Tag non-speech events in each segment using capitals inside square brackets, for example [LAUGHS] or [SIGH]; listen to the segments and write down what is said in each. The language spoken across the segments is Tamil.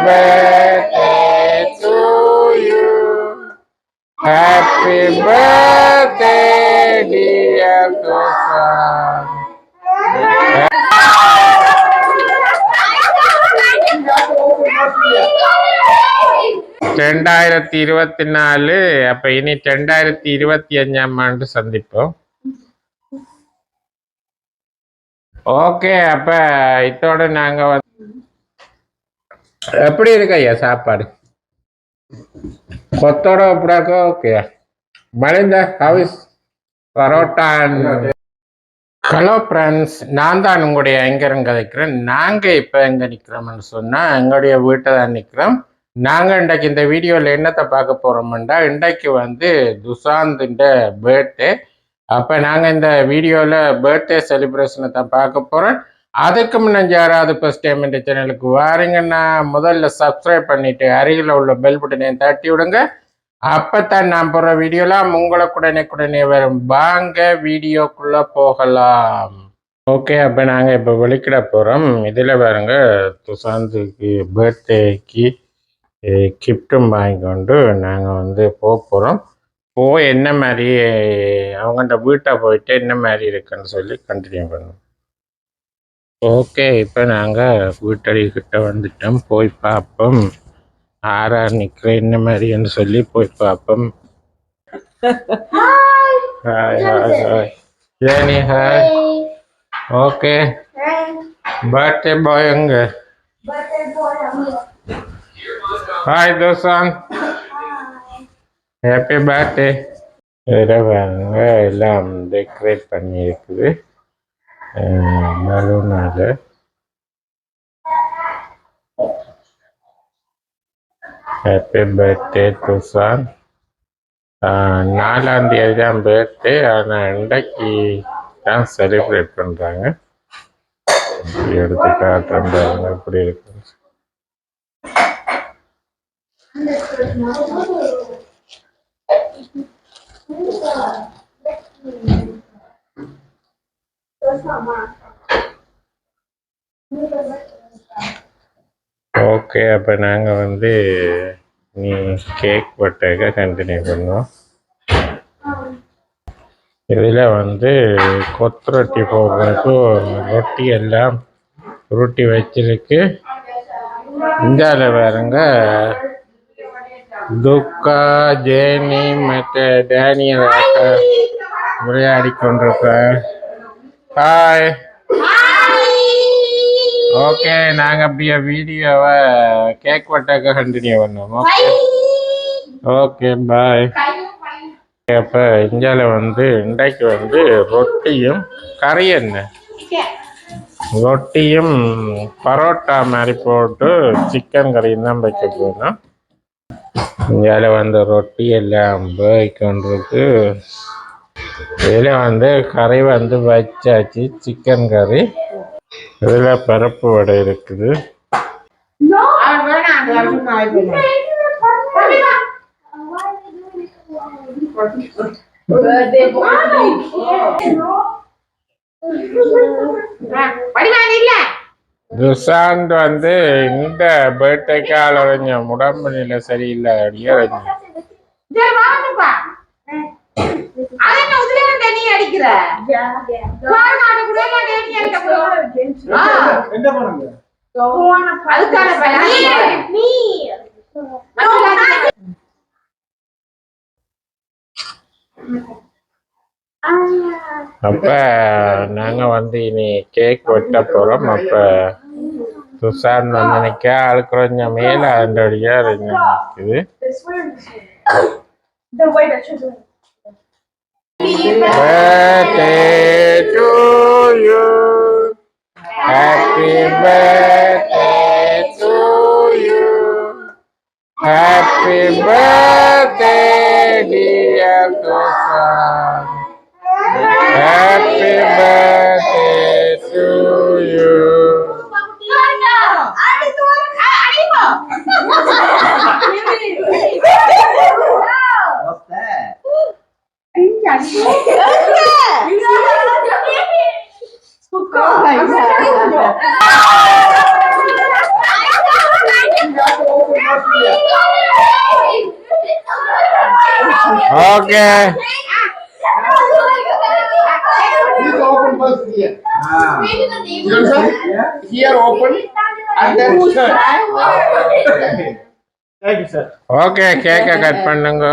birthday to you. Happy birthday, dear Tosan. ரெண்டாயிரத்தி இருபத்தி நாலு அப்ப இனி ரெண்டாயிரத்தி இருபத்தி அஞ்சாம் ஆண்டு சந்திப்போம் ஓகே அப்ப இதோட நாங்க வந்து எப்படி இருக்கு ஐயா சாப்பாடு? கொத்தோட அப்படியாக்கா okay. Malinda house parotta hello friends நான் தான் உங்களுடைய எங்கரம் நிற்கிறேன் நாங்கள் இப்போ எங்கே நிற்கிறோம்னு சொன்னால் எங்களுடைய வீட்டை தான் நிற்கிறோம் நாங்கள் இன்றைக்கு இந்த வீடியோவில் என்னத்தை பார்க்க போகிறோம்னா இன்றைக்கு வந்து துசாந்தின் பர்த்டே அப்போ நாங்கள் இந்த வீடியோவில் பர்த்டே செலிப்ரேஷனை தான் பார்க்க போகிறோம் அதுக்கு முன்னாடி யாராவது ஃபஸ்ட் டைம் இந்த சேனலுக்கு வாரீங்கன்னா முதல்ல சப்ஸ்கிரைப் பண்ணிவிட்டு அருகில் உள்ள பெல் பட்டனையும் தட்டி விடுங்க. அப்பதான் நான் போகிற வீடியோலாம் உங்களுக்குடனே உடனே உடனே வரும். வாங்க வீடியோக்குள்ளே போகலாம். ஓகே அப்போ நாங்கள் இப்போ வெளிக்கிட போகிறோம் இதில் பாருங்க துசாந்துக்கு பர்த்டேக்கு கிஃப்ட்டும் வாங்கி கொண்டு நாங்கள் வந்து போக போகிறோம் போய் என்ன மாதிரி அவங்கள்ட்ட வீட்டை போயிட்டு என்ன மாதிரி இருக்குன்னு சொல்லி கண்டினியூ பண்ணுவோம். ஓகே இப்போ நாங்கள் வீட்டடிக்கிட்ட வந்துட்டோம். போய் பார்ப்போம் ஆறா நிற்கிற என்ன மாதிரின்னு சொல்லி போய் பார்ப்போம் hi hi hi any hi okay. Birthday boy எங்க? ஹாய் தோசான் ஹாப்பி பர்த்டே இரவாங்க எல்லாம் டெக்கரேட் பண்ணியிருக்குது. இருக்குது பலூனால் ஹாப்பி பர்த்டே துசான் நாலாம் தேதி தான் பர்த்டே ஆனால் இன்றைக்கு தான் செலிப்ரேட் பண்ணுறாங்க எடுத்து காட்டுறேன் பாருங்க எப்படி இருக்கு ஓகே அப்போ நாங்கள் வந்து நீ கேக் வெட்டாக கண்டினியூ பண்ணுவோம். இதில் வந்து கொத்து ரொட்டி போடுறதுக்கு ரொட்டி எல்லாம் ரொட்டி வச்சிருக்கு. இந்தியாவில் பாருங்க. துக்கா ஜேனி மற்ற டேனியல் விளையாடி கொண்டிருக்கார் ஹாய் ஓகே நாங்கள் அப்படியே வீடியோவை கேக் வெட்டாக்க கண்டினியூ பண்ணுவோம். ஓகே ஓகே பாய் அப்போ இந்தியாவில் வந்து இன்றைக்கு வந்து ரொட்டியும் கறி என்ன? ரொட்டியும் பரோட்டா மாதிரி போட்டு சிக்கன் கறியும் தான் வைக்க போகணும் இந்தியாவில் வந்து ரொட்டி எல்லாம் வைக்கொண்டிருக்கு இதில் வந்து கறி வந்து வச்சாச்சு சிக்கன் கறி இதில் பருப்பு வடை இருக்குது. துஷாந்த் வந்து இந்த பர்த்டேக்கு அலைஞ்ச உடம்பு நிலை சரியில்லை அப்படியே அலைஞ்சு அப்ப நாங்க வந்து இனி கேக் வெட்ட போறோம். அப்ப சுசாந்த் வந்து நிக்க ஆள் கொஞ்சம் மேல அதோடைய நிக்குது birthday to you happy birthday to you happy birthday dear Susan sir. Okay கேக்க கட் பண்ணுங்க.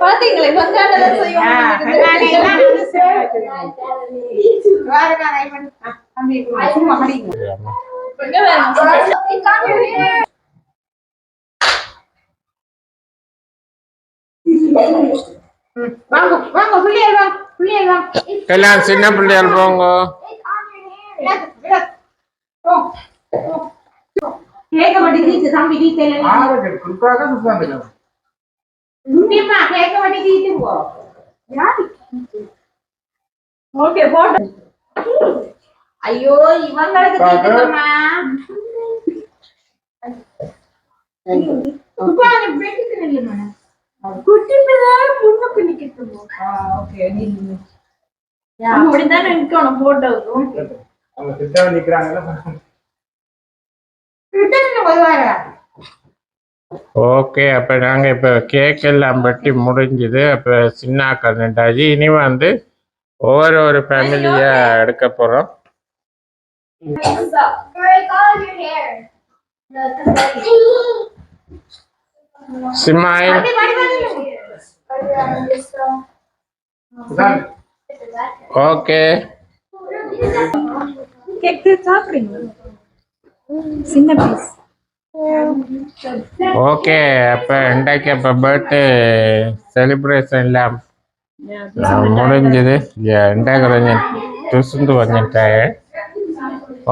பாத்தீங்களா வெங்காயம் செய்வோம். வாங்க வாங்க பிள்ளைகள் வாங்க எல்லாம் சின்ன பிள்ளைகள் போங்க. கேட்க மாட்டேங்குது தம்பி டீச்சர் உண்மையம்மா கேட்க மாட்டேங்குது போ. ஓகே போட்டு ஐயோ இவங்களுக்கு இப்ப அந்த பெட்டுக்கு நில்லுமா குட்டி பிள்ளை முன்னுக்கு நிக்கட்டும் ஓகே அப்படிதான் நிக்கணும் அவங்க சித்தாவை நிக்கிறாங்கல்ல. ஓகே அப்ப நாங்க இப்ப கேக் எல்லாம் வெட்டி முடிஞ்சுது. அப்ப சின்ன கண்ணாஜி இனி வந்து ஒவ்வொரு ஒரு ஃபேமிலியா எடுக்க போறோம். One. சித்தார்த், ஓகே கேக் சாப்பிடுங்க சின்ன பீஸ் ஓகே அப்ப இன்றைக்கு அப்ப பர்த்டே செலிப்ரேஷன் எல்லாம் முடிஞ்சது இன்றைக்கு கொஞ்சம் துசுந்து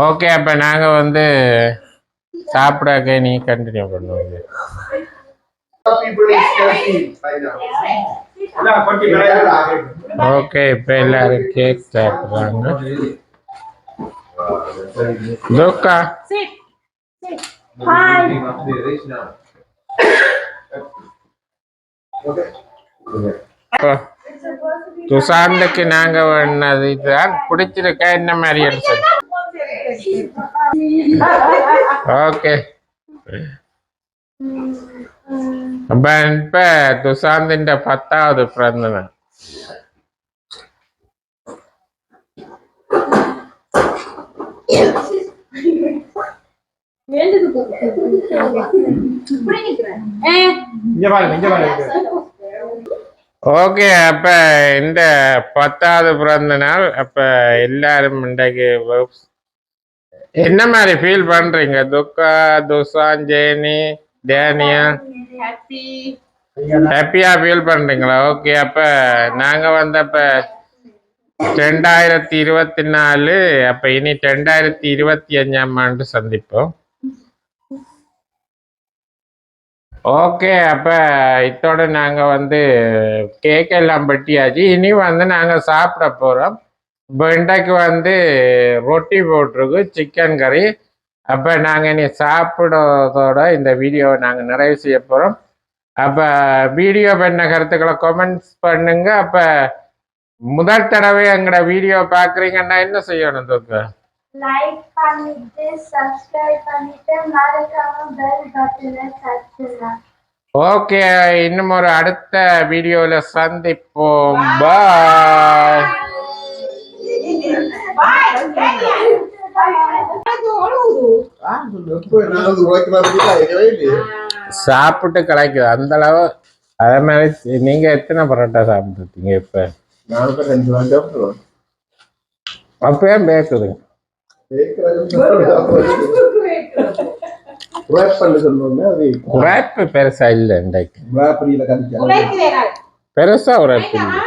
ஓகே அப்ப நாங்க வந்து சாப்பிடாக்க நீ கண்டினியூ பண்ணுவீங்க people is thirsty right now. Okay இப்ப எல்லாரும் கேக் சாப்பிடுறாங்க துக்கா துசாந்துக்கு நாங்க வேணது இதுதான் பிடிச்சிருக்கா என்ன மாதிரி எடுத்து? ஓகே [LAUGHS] അപ്പം ഇപ്പൊ ദുസാന്തിന്റെ പത്താമത് പിറന്നാ ஓகே அப்ப இந்த பத்தாவது பிறந்த நாள் அப்ப எல்லாரும் இன்றைக்கு என்ன மாதிரி ஃபீல் பண்றீங்க? துக்கா துசாஞ்சேனி தேனியா ஹாப்பியா ஃபீல் பண்றீங்களா? ஓகே அப்ப நாங்க வந்தப்ப ரெண்டாயிரத்தி இருபத்தி நாலு அப்ப இனி ரெண்டாயிரத்தி இருபத்தி அஞ்சாம் ஆண்டு சந்திப்போம். ஓகே அப்ப இத்தோட நாங்க வந்து கேக் எல்லாம் வெட்டியாச்சு. இனி வந்து நாங்க சாப்பிட போறோம். இப்போ இன்றைக்கு வந்து ரொட்டி போட்டிருக்கு சிக்கன் கறி அப்ப நாங்க இனி சாப்பிடுறதோட இந்த வீடியோவை நாங்க நிறைவு செய்ய போறோம். அப்ப வீடியோ பண்ண கருத்துக்களை கமெண்ட்ஸ் பண்ணுங்க. அப்ப முதல் தடவை எங்களோட வீடியோ பாக்குறீங்கன்னா என்ன செய்யணும் தோக்கு? லைக் பண்ணிட்டு சப்ஸ்கிரைப் பண்ணிட்டு மறக்காம பெல் பட்டனை தட்டுங்க ஓகே இன்னும் ஒரு அடுத்த வீடியோல சந்திப்போம். பாய் சாப்பிட்டு கலைக்குது அந்த அளவு அதே மாதிரி நீங்க எத்தனை பரோட்டா சாப்பிட்டுருக்கீங்க இப்ப. அப்பயே பேக்குதுங்க உழைப்பு பெருசா இல்லை இன்றைக்கு. பெருசா உழைப்பு இல்லை.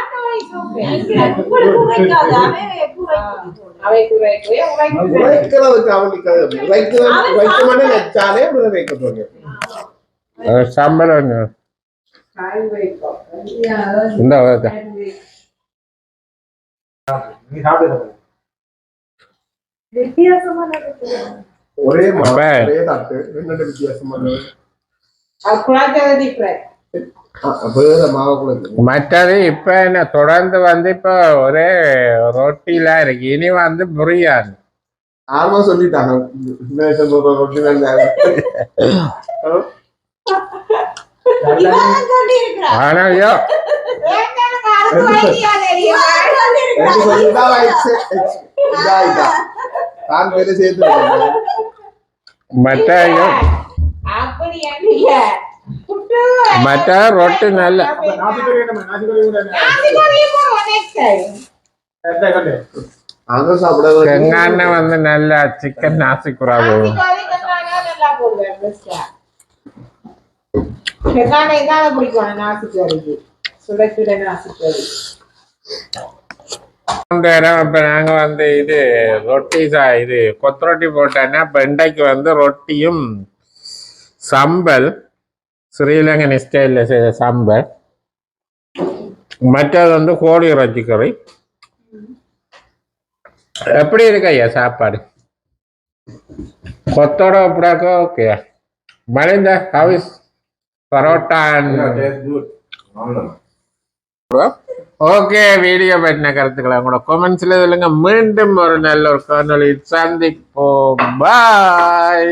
உழைக்கிறதுக்கு அவனுக்கு அது உழைக்கிறது- உழைக்கணும்னு நினைச்சாலே உங்களை வைக்க போறீங்க. அஹ் சம்பளம் இந்த வருது. ஒரே மா- அப்ப- ஒரே தட்டு ரெண்டு வித்தியாசமான மற்றது இப்ப என்ன தொடர்ந்து வந்து இப்ப ஒரே ரொட்டிலாம் இருக்கு இனி வந்து புரியாது ஆர்வமா சொல்லிட்டாங்க ஆனாயோ ரெண்டு கங்கானா இதான பிடிக்கும் நாட்டுக்கோழிக்கு சுட சுட நாட்டுக்கோழி இந்த இடம் இப்ப நாங்க வந்து இது ரொட்டி இது கொத்து ரொட்டி போட்டோன்னா இப்ப இன்றைக்கு வந்து ரொட்டியும் சம்பல் ஸ்ரீலங்கன் ஸ்டைல்ல செய்த சம்பல் மற்றது வந்து கோழி இறைச்சி கறி எப்படி இருக்கு ஐயா சாப்பாடு கொத்தோட அப்படியாக்கா okay Malinda house parotta. Okay video பற்றின கருத்துக்களை உங்களோட கொமெண்ட்ஸ்ல சொல்லுங்க மீண்டும் ஒரு நல்ல ஒரு காணொளி சந்திப்போம் பாய்